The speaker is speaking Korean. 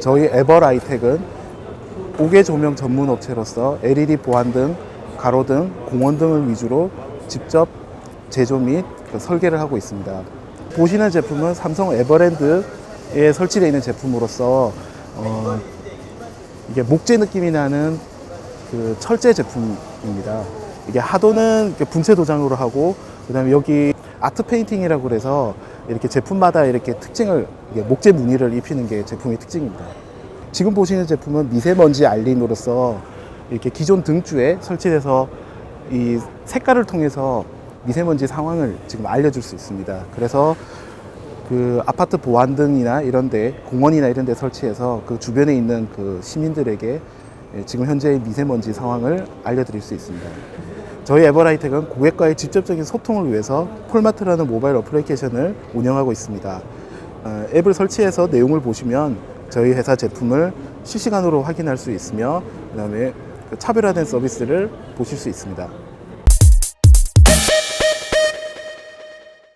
저희 에버라이텍은 옥외 조명 전문 업체로서 LED 보안 등 가로등, 공원 등을 위주로 직접 제조 및그 설계를 하고 있습니다. 보시는 제품은 삼성 에버랜드에 설치되어 있는 제품으로서 어, 이게 목재 느낌이 나는 그 철제 제품입니다. 이게 하도는 분체 도장으로 하고 그다음에 여기 아트 페인팅이라고 그래서 이렇게 제품마다 이렇게 특징을 목재 무늬를 입히는 게 제품의 특징입니다. 지금 보시는 제품은 미세먼지 알림으로써 이렇게 기존 등주에 설치돼서 이 색깔을 통해서 미세먼지 상황을 지금 알려줄 수 있습니다. 그래서 그 아파트 보안등이나 이런데 공원이나 이런데 설치해서 그 주변에 있는 그 시민들에게 예, 지금 현재의 미세먼지 상황을 알려드릴 수 있습니다. 저희 에버라이텍은 고객과의 직접적인 소통을 위해서 폴마트라는 모바일 어플리케이션을 운영하고 있습니다. 어, 앱을 설치해서 내용을 보시면 저희 회사 제품을 실시간으로 확인할 수 있으며 그다음에 그 차별화된 서비스를 보실 수 있습니다.